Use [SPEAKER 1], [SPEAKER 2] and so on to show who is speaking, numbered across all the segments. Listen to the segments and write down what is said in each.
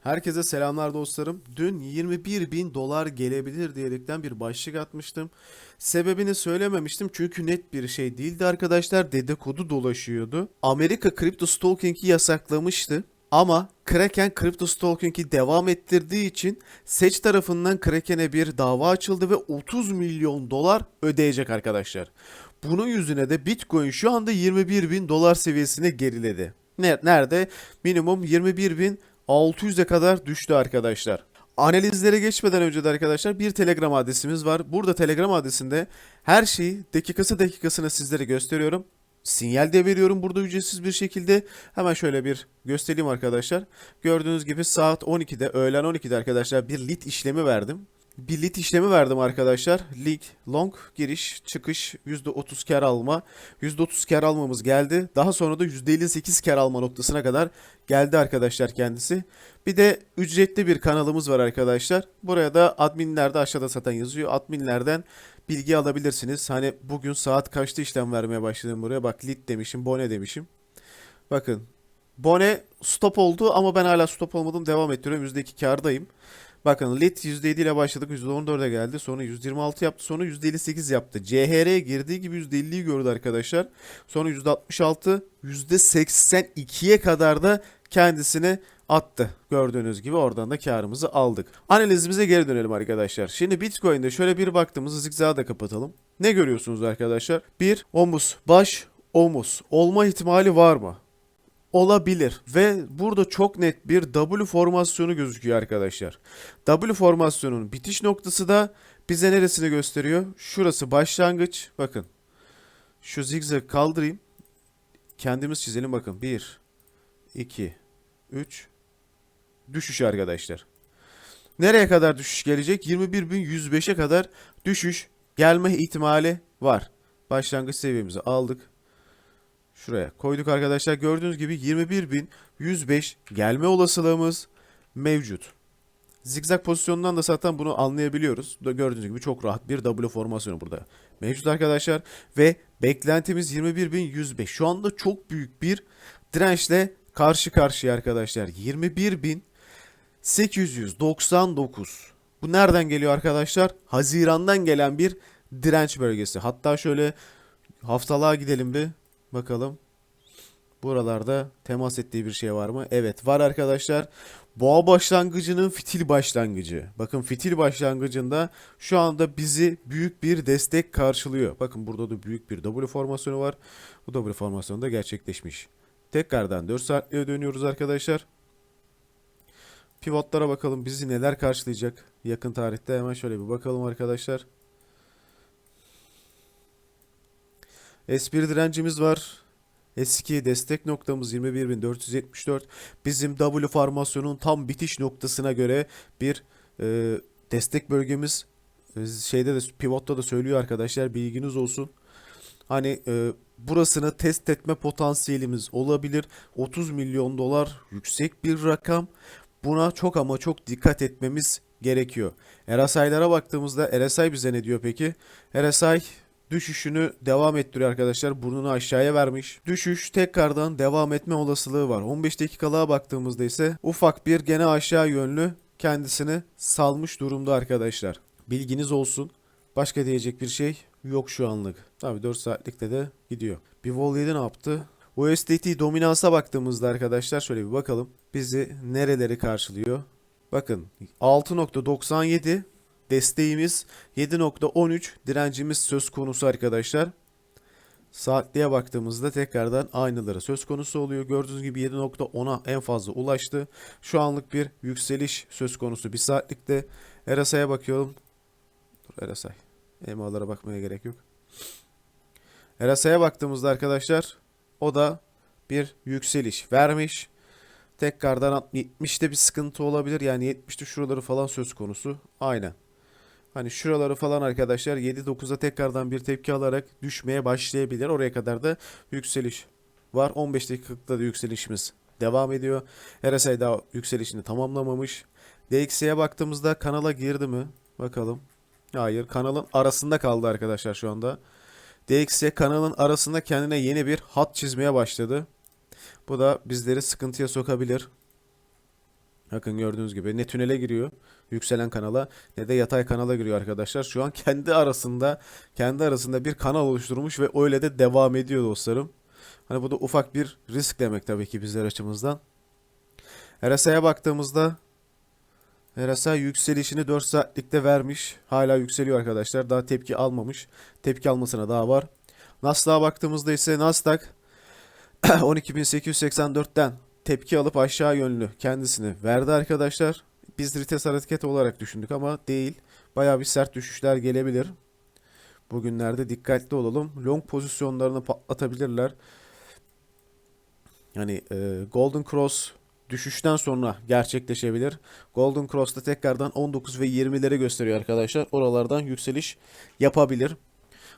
[SPEAKER 1] Herkese selamlar dostlarım. Dün 21 bin dolar gelebilir diyerekten bir başlık atmıştım. Sebebini söylememiştim çünkü net bir şey değildi arkadaşlar. Dedikodu dolaşıyordu. Amerika kripto stalking'i yasaklamıştı. Ama Kraken kripto stalking'i devam ettirdiği için Seç tarafından Kraken'e bir dava açıldı ve 30 milyon dolar ödeyecek arkadaşlar. Bunun yüzüne de Bitcoin şu anda 21 bin dolar seviyesine geriledi. Ne- Nerede? Minimum 21 bin 600'e kadar düştü arkadaşlar. Analizlere geçmeden önce de arkadaşlar bir Telegram adresimiz var. Burada Telegram adresinde her şeyi dakikası dakikasına sizlere gösteriyorum. Sinyal de veriyorum burada ücretsiz bir şekilde. Hemen şöyle bir göstereyim arkadaşlar. Gördüğünüz gibi saat 12'de, öğlen 12'de arkadaşlar bir lit işlemi verdim. Bir lit işlemi verdim arkadaşlar. Lig, long, giriş, çıkış, %30 kar alma. %30 kar almamız geldi. Daha sonra da %58 kar alma noktasına kadar geldi arkadaşlar kendisi. Bir de ücretli bir kanalımız var arkadaşlar. Buraya da adminlerde aşağıda zaten yazıyor. Adminlerden bilgi alabilirsiniz. Hani bugün saat kaçta işlem vermeye başladım buraya. Bak lit demişim, bone demişim. Bakın Bone stop oldu ama ben hala stop olmadım. Devam ettiriyorum. %2 kardayım. Bakın lit %7 ile başladık. %14'e geldi. Sonra %26 yaptı. Sonra %58 yaptı. CHR'ye girdiği gibi %50'yi gördü arkadaşlar. Sonra %66, %82'ye kadar da kendisini attı. Gördüğünüz gibi oradan da karımızı aldık. Analizimize geri dönelim arkadaşlar. Şimdi Bitcoin'de şöyle bir baktığımızda zigzagı da kapatalım. Ne görüyorsunuz arkadaşlar? Bir omuz, baş, omuz. Olma ihtimali var mı? Olabilir ve burada çok net bir W formasyonu gözüküyor arkadaşlar. W formasyonun bitiş noktası da bize neresini gösteriyor? Şurası başlangıç. Bakın. Şu zigzag kaldırayım. Kendimiz çizelim bakın. 1 2 3 düşüş arkadaşlar. Nereye kadar düşüş gelecek? 21.105'e kadar düşüş gelme ihtimali var. Başlangıç seviyemizi aldık. Şuraya koyduk arkadaşlar. Gördüğünüz gibi 21.105 gelme olasılığımız mevcut. Zigzag pozisyonundan da zaten bunu anlayabiliyoruz. Gördüğünüz gibi çok rahat bir W formasyonu burada mevcut arkadaşlar. Ve beklentimiz 21.105. Şu anda çok büyük bir dirençle karşı karşıya arkadaşlar. 21.899. Bu nereden geliyor arkadaşlar? Haziran'dan gelen bir direnç bölgesi. Hatta şöyle haftalığa gidelim bir. Bakalım. Buralarda temas ettiği bir şey var mı? Evet var arkadaşlar. Boğa başlangıcının fitil başlangıcı. Bakın fitil başlangıcında şu anda bizi büyük bir destek karşılıyor. Bakın burada da büyük bir W formasyonu var. Bu W formasyonu da gerçekleşmiş. Tekrardan 4 saatliğe dönüyoruz arkadaşlar. Pivotlara bakalım bizi neler karşılayacak yakın tarihte. Hemen şöyle bir bakalım arkadaşlar. S1 direncimiz var. Eski destek noktamız 21.474. Bizim W formasyonun tam bitiş noktasına göre bir e, destek bölgemiz e, şeyde de pivotta da söylüyor arkadaşlar bilginiz olsun. Hani e, burasını test etme potansiyelimiz olabilir. 30 milyon dolar yüksek bir rakam. Buna çok ama çok dikkat etmemiz gerekiyor. RSI'lara baktığımızda RSI bize ne diyor peki? RSI düşüşünü devam ettiriyor arkadaşlar. Burnunu aşağıya vermiş. Düşüş tekrardan devam etme olasılığı var. 15 dakikalığa baktığımızda ise ufak bir gene aşağı yönlü kendisini salmış durumda arkadaşlar. Bilginiz olsun. Başka diyecek bir şey yok şu anlık. Tabii 4 saatlikte de gidiyor. Bir vol 7 ne yaptı? USDT dominansa baktığımızda arkadaşlar şöyle bir bakalım. Bizi nereleri karşılıyor? Bakın 6.97 desteğimiz 7.13 direncimiz söz konusu arkadaşlar. Saatliğe baktığımızda tekrardan aynıları söz konusu oluyor. Gördüğünüz gibi 7.10'a en fazla ulaştı. Şu anlık bir yükseliş söz konusu bir saatlikte. RSI'ye bakıyorum. Dur RSI. EMA'lara bakmaya gerek yok. RSI'ye baktığımızda arkadaşlar o da bir yükseliş vermiş. Tekrardan 70'te bir sıkıntı olabilir. Yani 70'te şuraları falan söz konusu. Aynen. Hani şuraları falan arkadaşlar 7-9'a tekrardan bir tepki alarak düşmeye başlayabilir. Oraya kadar da yükseliş var. 15 dakikalıkta da yükselişimiz devam ediyor. RSI daha yükselişini tamamlamamış. DXY'ye baktığımızda kanala girdi mi? Bakalım. Hayır. Kanalın arasında kaldı arkadaşlar şu anda. DXY kanalın arasında kendine yeni bir hat çizmeye başladı. Bu da bizleri sıkıntıya sokabilir. Bakın gördüğünüz gibi ne tünele giriyor yükselen kanala ne de yatay kanala giriyor arkadaşlar. Şu an kendi arasında kendi arasında bir kanal oluşturmuş ve öyle de devam ediyor dostlarım. Hani bu da ufak bir risk demek tabii ki bizler açımızdan. RSI'ye baktığımızda RSI yükselişini 4 saatlikte vermiş. Hala yükseliyor arkadaşlar. Daha tepki almamış. Tepki almasına daha var. Nasdaq'a baktığımızda ise Nasdaq 12.884'ten tepki alıp aşağı yönlü kendisini verdi arkadaşlar. Biz retest hareketi olarak düşündük ama değil. Bayağı bir sert düşüşler gelebilir. Bugünlerde dikkatli olalım. Long pozisyonlarını patlatabilirler. Yani e, Golden Cross düşüşten sonra gerçekleşebilir. Golden Cross'ta tekrardan 19 ve 20'leri gösteriyor arkadaşlar. Oralardan yükseliş yapabilir.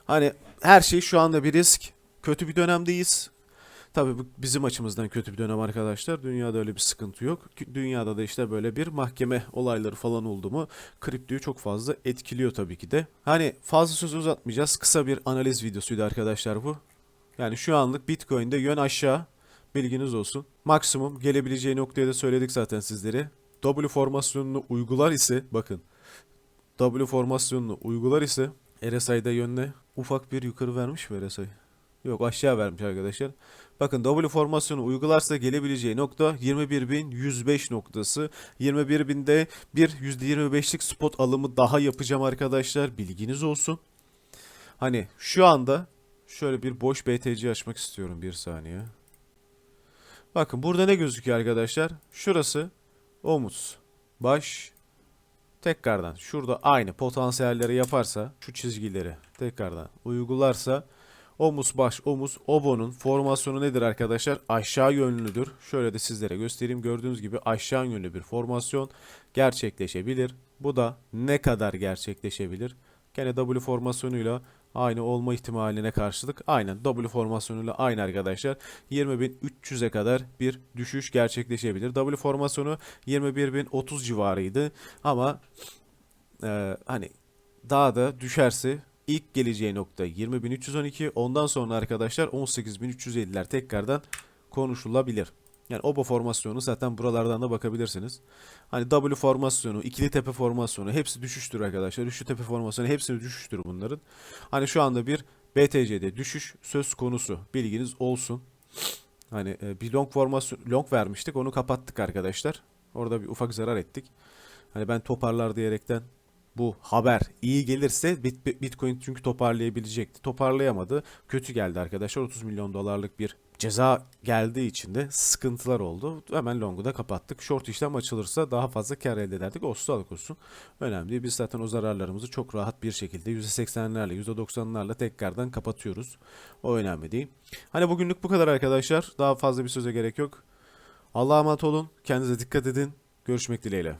[SPEAKER 1] Hani her şey şu anda bir risk. Kötü bir dönemdeyiz. Tabii bu bizim açımızdan kötü bir dönem arkadaşlar. Dünyada öyle bir sıkıntı yok. Dünyada da işte böyle bir mahkeme olayları falan oldu mu kriptoyu çok fazla etkiliyor tabii ki de. Hani fazla söz uzatmayacağız. Kısa bir analiz videosuydu arkadaşlar bu. Yani şu anlık Bitcoin'de yön aşağı. Bilginiz olsun. Maksimum gelebileceği noktaya da söyledik zaten sizlere. W formasyonunu uygular ise bakın. W formasyonunu uygular ise RSI'da yönle ufak bir yukarı vermiş mi RSI? Yok aşağı vermiş arkadaşlar. Bakın W formasyonu uygularsa gelebileceği nokta 21.105 noktası. 21.000'de bir %25'lik spot alımı daha yapacağım arkadaşlar. Bilginiz olsun. Hani şu anda şöyle bir boş BTC açmak istiyorum bir saniye. Bakın burada ne gözüküyor arkadaşlar? Şurası omuz, baş, tekrardan şurada aynı potansiyelleri yaparsa şu çizgileri tekrardan uygularsa omuz baş omuz obonun formasyonu nedir arkadaşlar? Aşağı yönlüdür. Şöyle de sizlere göstereyim. Gördüğünüz gibi aşağı yönlü bir formasyon gerçekleşebilir. Bu da ne kadar gerçekleşebilir? Gene W formasyonuyla aynı olma ihtimaline karşılık aynen W formasyonuyla aynı arkadaşlar 20.300'e kadar bir düşüş gerçekleşebilir. W formasyonu 21.030 civarıydı ama e, hani daha da düşerse ilk geleceği nokta 20.312 ondan sonra arkadaşlar 18.350'ler tekrardan konuşulabilir. Yani obo formasyonu zaten buralardan da bakabilirsiniz. Hani W formasyonu, ikili tepe formasyonu hepsi düşüştür arkadaşlar. Üçlü tepe formasyonu hepsi düşüştür bunların. Hani şu anda bir BTC'de düşüş söz konusu. Bilginiz olsun. Hani e, bir long formasyon long vermiştik. Onu kapattık arkadaşlar. Orada bir ufak zarar ettik. Hani ben toparlar diyerekten bu haber iyi gelirse Bit- Bitcoin çünkü toparlayabilecekti. Toparlayamadı. Kötü geldi arkadaşlar. 30 milyon dolarlık bir ceza geldiği için de sıkıntılar oldu. Hemen long'u da kapattık. Short işlem açılırsa daha fazla kar elde ederdik. Olsun sağlık olsun. Önemli değil. Biz zaten o zararlarımızı çok rahat bir şekilde %80'lerle %90'larla tekrardan kapatıyoruz. O önemli değil. Hani bugünlük bu kadar arkadaşlar. Daha fazla bir söze gerek yok. Allah'a emanet olun. Kendinize dikkat edin. Görüşmek dileğiyle.